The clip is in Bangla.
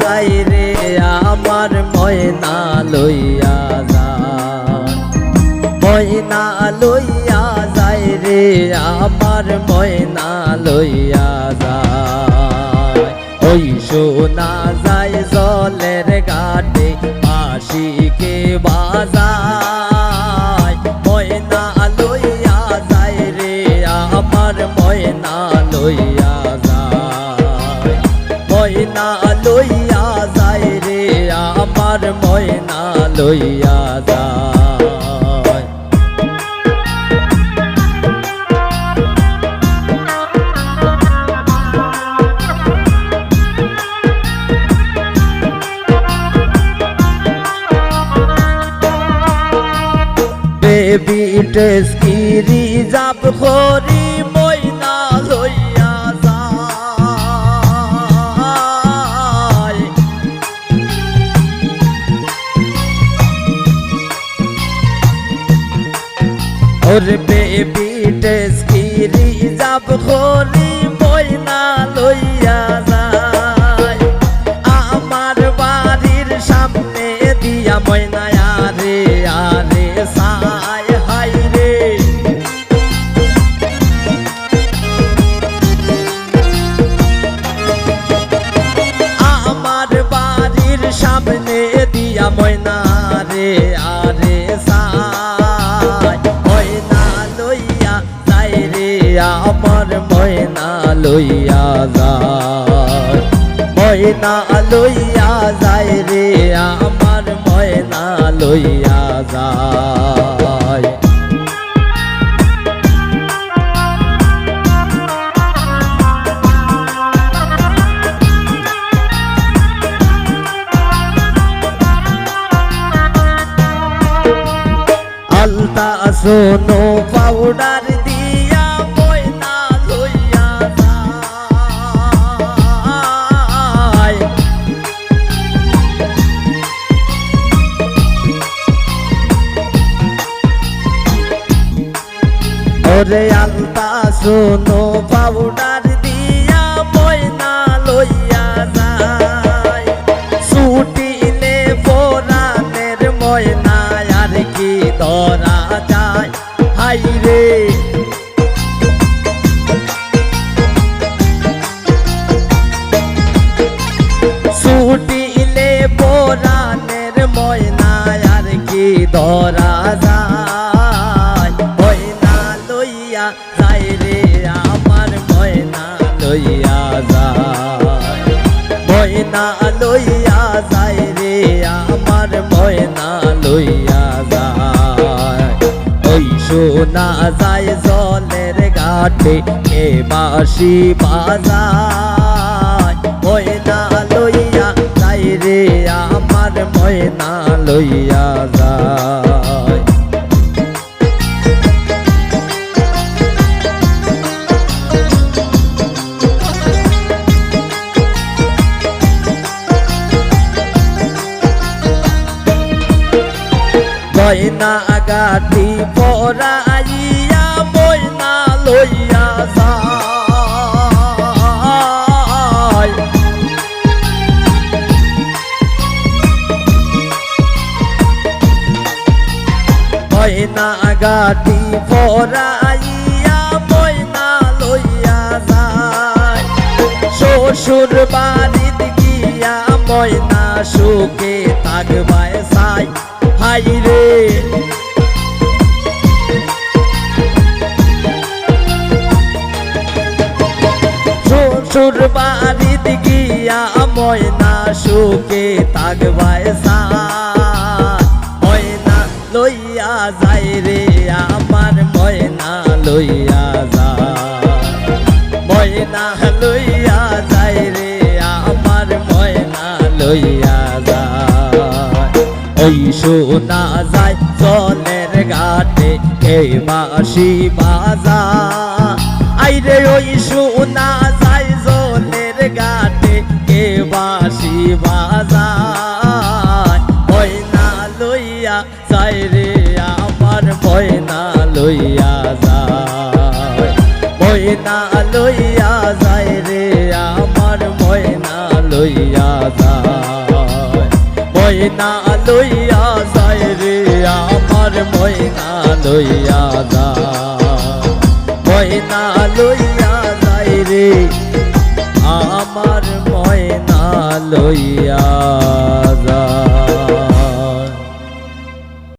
যাই রে, আমার ময়না লইয়া যা ময়না লইয়া যাই রে, আমার ময়না লইয়া যা ওই শোনা যায় জলের ঘাটে আশিকে বাজায়। ময়না লইয়া যায় রে আমার ময়না লইয়া যায়। বেবি টেস্কিরি যাব করি ওরে বেবি টেস্কিরি যাব করি আমার ময়না লইয়া যায়। ময়না লইয়া যায় রে, আমার ময়না লইয়া যায়। আলতা সোনো পাউডার ওরে আলতা সোনো পাউডার দিয়া ময়না লইয়া যায়। ছুটিলে পোরানের ময়না আর কি ধরা যায়? হাই রে। ছুটিলে পোরানের ময়না আর কি ধরা যায়? লইয়া যায়। ময়না লইয়া যায় রে, আমার ময়না লইয়া যায়। ওই সোনা যায় জলের ঘাটে কে বাসি বাজায়। ময়না লইয়া যায় রে, আমার ময়না লইয়া যায়। ময়না গাটি পরাইয়া ময়না লইয়া যায়। ময়না গাটি পরাইয়া ময়না লইয়া যায়। শ্বশুর বাড়িত গিয়া ময়না সুখে থাকবায় সাই হাই রে শ্বশুর বাড়িত গিয়া ময়না সুখে থাকবায় সাই ময়না লইয়া যায় রে, আমার ময়না লইয়া যায় ময়না লইয়া যায় রে, আমার ময়না লইয়া যায় ওই সোনা যায় জলের ঘাটে কে বাসি বাজা। রে, আমার ময়না লইয়া যায়। ময়না লইয়া যায় রে, আমার ময়না লইয়া যায়। ময়না লইয়া যায় রে, আমার ময়না লইয়া যায়। ময়না লইয়া যায় রে, আমার ময়না লইয়া